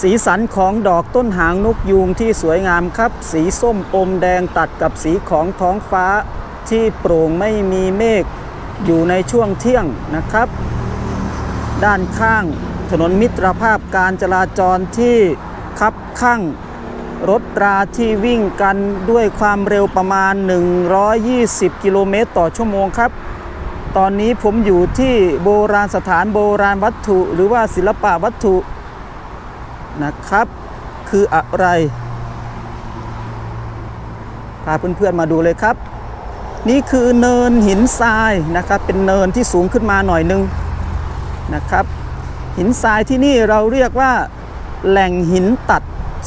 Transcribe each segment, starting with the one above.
สีสันของดอกต้นหางนกยูงที่สวยงามครับ สีส้มอมแดงตัดกับสีของท้องฟ้าที่โปร่งไม่มีเมฆอยู่ในช่วงเที่ยงนะครับ ด้านข้างถนนมิตรภาพการจราจรที่คับข้างรถราที่วิ่งกันด้วยความเร็วประมาณ 120 กิโลเมตรต่อชั่วโมงครับ ตอนนี้ผมอยู่ที่โบราณสถานโบราณวัตถุ หรือว่าศิลปะวัตถุ นะครับ คืออะไร พาเพื่อนๆมาดูเลยครับ นี่คือเนินหินทรายนะครับ เป็นเนินที่สูงขึ้นมาหน่อยนึงนะครับ หินทรายที่นี่เราเรียกว่า แหล่งหินตัด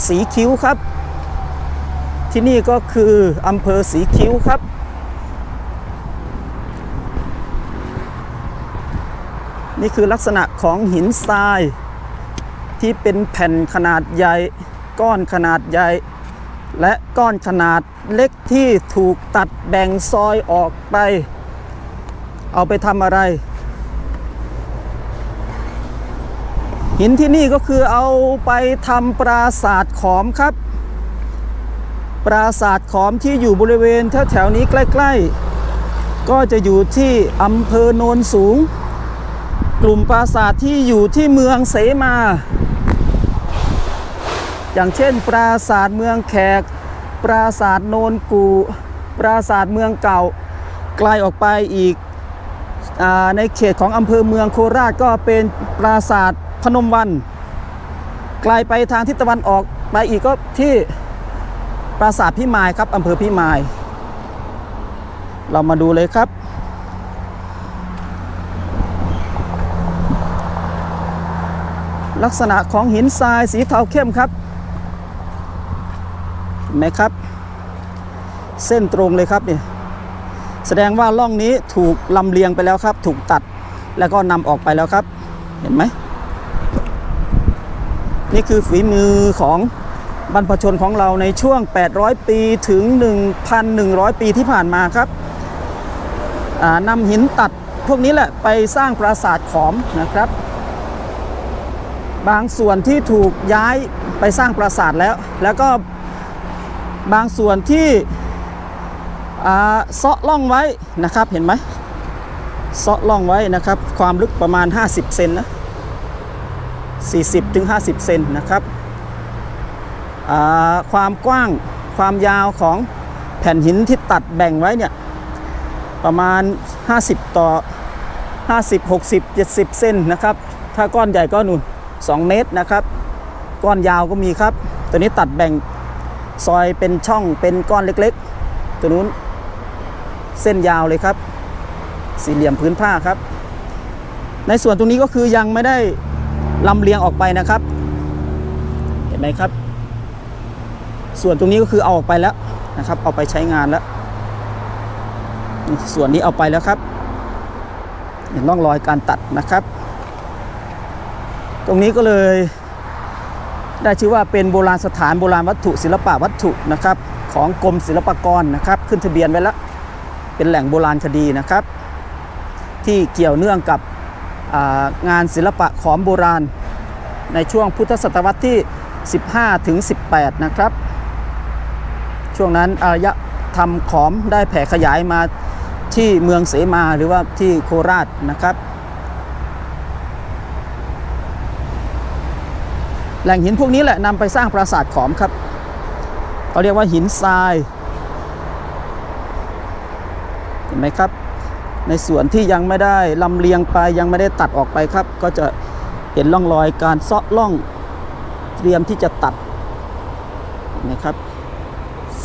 สีคิ้วครับ ที่นี่ก็คืออำเภอสีคิ้วครับนี่คือลักษณะของหินทราย ที่เป็นแผ่นขนาดใหญ่ ก้อนขนาดใหญ่ และก้อนขนาดเล็กที่ถูกตัดแบ่งซอยออกไป เอาไปทำอะไร หินที่นี่ก็คือเอาไปทำปราสาทขอมครับ ปราสาทขอมที่อยู่บริเวณแถวๆนี้ใกล้ ๆ ก็จะอยู่ที่อำเภอโนนสูง กลุ่มปราสาทที่อยู่ที่เมืองเสมา อย่างเช่น ปราสาทเมืองแขก ปราสาทโนนกู ปราสาทเมืองเก่า ไกลออกไปอีกอในเขตของอำเภอเมืองโคราชก็เป็นปราสาทพนมวัน ไกลไปทางทิศตะวันออกไปอีกก็ที่ปราสาทพิมายครับอำเภอพิมาย เรามาดูเลยครับ ลักษณะของหินทรายสีเทาเข้มครับเห็นไหมครับ เส้นตรงเลยครับนี่แสดงว่าล่องนี้ถูกลำเลียงไปแล้วครับ ถูกตัดแล้วก็นำออกไปแล้วครับ เห็นไหม นี่คือฝีมือของบรรพชนของเราในช่วง 800 ปีถึง 1,100 ปีที่ผ่านมาครับนำหินตัดพวกนี้แหละไปสร้างปราสาทขอมนะครับ บางส่วนที่ถูกย้ายไปสร้างปราสาทแล้ว แล้วก็บางส่วนที่เซาะล่องไว้นะครับเห็นไหมเซาะล่องไว้นะครับ ความลึกประมาณ 50 เซนนะ40ถึง50 เซนนะครับความกว้างความยาวของแผ่นหินที่ตัดแบ่งไว้เนี่ยประมาณ 50 ต่อ 50 60 70 เซนนะครับ ถ้าก้อนใหญ่ก็นุ่น 2 เมตรนะครับ ก้อนยาวก็มีครับ ตัวนี้ตัดแบ่งซอยเป็นช่องเป็นก้อนเล็กๆ ตัวนู้นเส้นยาวเลยครับ สี่เหลี่ยมพื้นผ้าครับ ในส่วนตรงนี้ก็คือยังไม่ได้ลำเลียงออกไปนะครับ เห็นไหมครับ ส่วนตรงนี้ก็คือเอาออกไปแล้วนะครับ เอาไปใช้งานแล้ว ส่วนนี้เอาไปแล้วครับเห็นร่องรอยการตัดนะครับ ตรงนี้ก็เลยได้ชื่อว่าเป็นโบราณสถานโบราณวัตถุศิลปะวัตถุนะครับของกรมศิลปากรนะครับ ขึ้นทะเบียนไว้แล้วเป็นแหล่งโบราณคดีนะครับ ที่เกี่ยวเนื่องกับงานศิลปะขอมโบราณ ในช่วงพุทธศตวรรษที่ 15 ถึง 18 นะครับ ช่วงนั้นอารยธรรมขอมได้แผ่ขยายมาที่เมืองเสมาหรือว่าที่โคราชนะครับ แหล่งหินพวกนี้แหละนำไปสร้างปราสาทขอมครับเขาเรียกว่าหินทรายเห็นไหมครับ ในส่วนที่ยังไม่ได้ลำเลียงไปยังไม่ได้ตัดออกไปครับ ก็จะเห็นร่องรอยการเซาะล่องเตรียมที่จะตัดนะครับ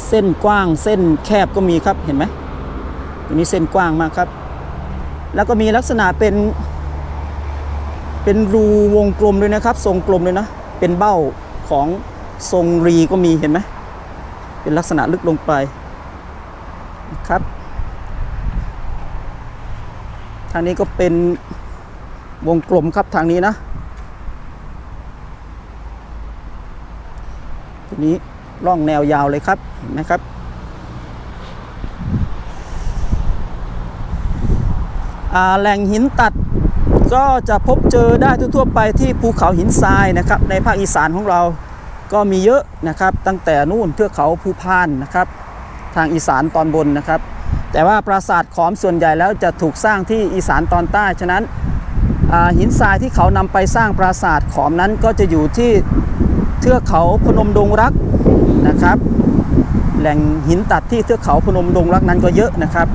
เส้นกว้างเส้นแคบก็มีครับเห็นไหมตรงนี้เส้นกว้างมากครับ แล้วก็มีลักษณะเป็นเป็นรูวงกลมเลยนะครับ ทรงกลมเลยนะ เป็นเบ้าของทรงรีก็มีเห็นไหมเป็นลักษณะลึกลงไปนะครับทางนี้ก็เป็นวงกลมครับทางนี้นะตรงนี้ร่องแนวยาวเลยครับเห็นไหมครับ แหล่งหินตัด ก็จะพบเจอได้ทั่วๆไปที่ภูเขาหินทรายนะครับในภาคอีสานของเราก็มีเยอะนะครับตั้งแต่นู่นเทือกเขาภูพานนะครับทางอีสานตอนบนนะครับ แต่ว่าปราสาทขอมส่วนใหญ่แล้วจะถูกสร้างที่อีสานตอนใต้ฉะนั้นหินทรายที่เขานำไปสร้างปราสาทขอมนั้นก็จะอยู่ที่เทือกเขาพนมดงรักนะครับ แหล่งหินตัดที่เทือกเขาพนมดงรักนั้นก็เยอะนะครับ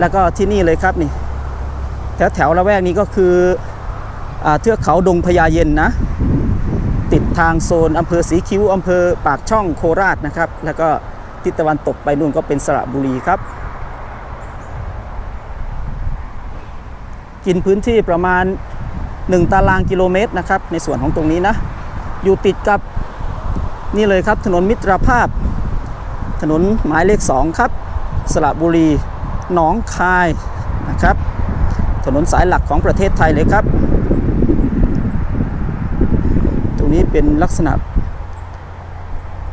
แล้วก็ที่นี่เลยครับนี่ แถวแถวละแวกนี้ก็คืออเทือกเขาดงพญาเย็นนะ ติดทางโซนอำเภอสีคิ้วอำเภอปากช่องโคราชนะครับ แล้วก็ทิศตะวันตกไปนู่นก็เป็นสระบุรีครับ กินพื้นที่ประมาณ 1 ตารางกิโลเมตรนะครับ ในส่วนของตรงนี้นะ อยู่ติดกับนี่เลยครับถนนมิตรภาพ ถนนหมายเลข 2 ครับ สระบุรี หนองคายนะครับ ถนนสายหลักของประเทศไทยเลยครับ ตรงนี้เป็นลักษณะ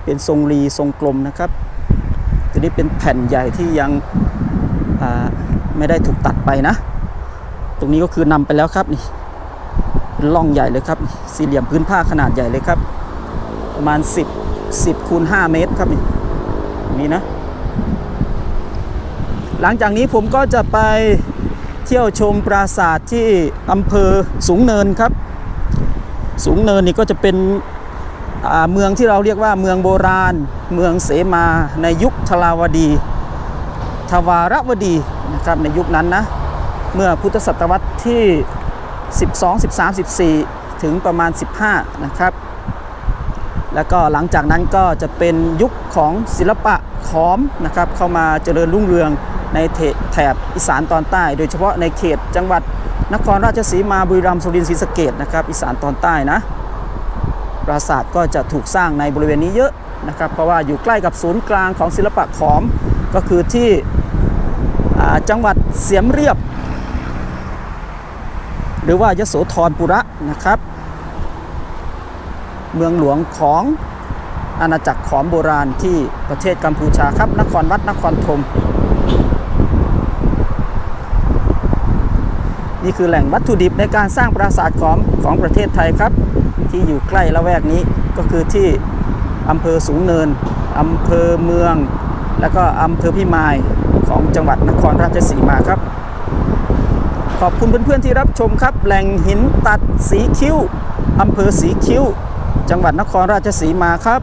เป็นทรงรีทรงกลมนะครับตัวนี้เป็นแผ่นใหญ่ที่ยังไม่ได้ถูกตัดไปนะ ตรงนี้ก็คือนำไปแล้วครับนี่เป็นร่องใหญ่เลยครับ สี่เหลี่ยมพื้นผ้าขนาดใหญ่เลยครับ ประมาณ 10 10คูณ5เมตรครับนี่ตรงนี้นะ หลังจากนี้ผมก็จะไป เที่ยวชมปราสาทที่อำเภอสูงเนินครับ สูงเนินนี่ก็จะเป็นเมืองที่เราเรียกว่าเมืองโบราณ เมืองเสมาในยุคทลาวดี ทวารวดีนะครับในยุคนั้นนะเมื่อพุทธศตวรรษที่ 12 13 14 ถึงประมาณ 15 นะครับ แล้วก็หลังจากนั้นก็จะเป็นยุคของศิลปะ ขอมนะครับเข้ามาเจริญรุ่งเรืองในแถบอีสานตอนใต้ โดยเฉพาะในเขตจังหวัดนครราชสีมาบุรีรัมย์สุรินทร์ศรีสะเกดนะครับอีสานตอนใต้นะปราสาทก็จะถูกสร้างในบริเวณนี้เยอะนะครับเพราะว่าอยู่ใกล้กับศูนย์กลางของศิลปะขอมก็คือที่จังหวัดเสียมเรียบ หรือว่ายโสธรปุระนะครับ เมืองหลวงของ อาณาจักรขอมโบราณที่ประเทศกัมพูชาครับ นครวัดนครธมนี่คือแหล่งวัตถุดิบในการสร้างปราสาทขอมของประเทศไทยครับ ที่อยู่ใกล้ละแวกนี้ก็คือที่อำเภอสูงเนินอำเภอเมือง และก็อำเภอพิมายของจังหวัดนครราชสีมาครับ ขอบคุณเพื่อนๆที่รับชมครับ แหล่งหินตัดสีคิ้วอำเภอสีคิ้ว จังหวัดนครราชสีมาครับ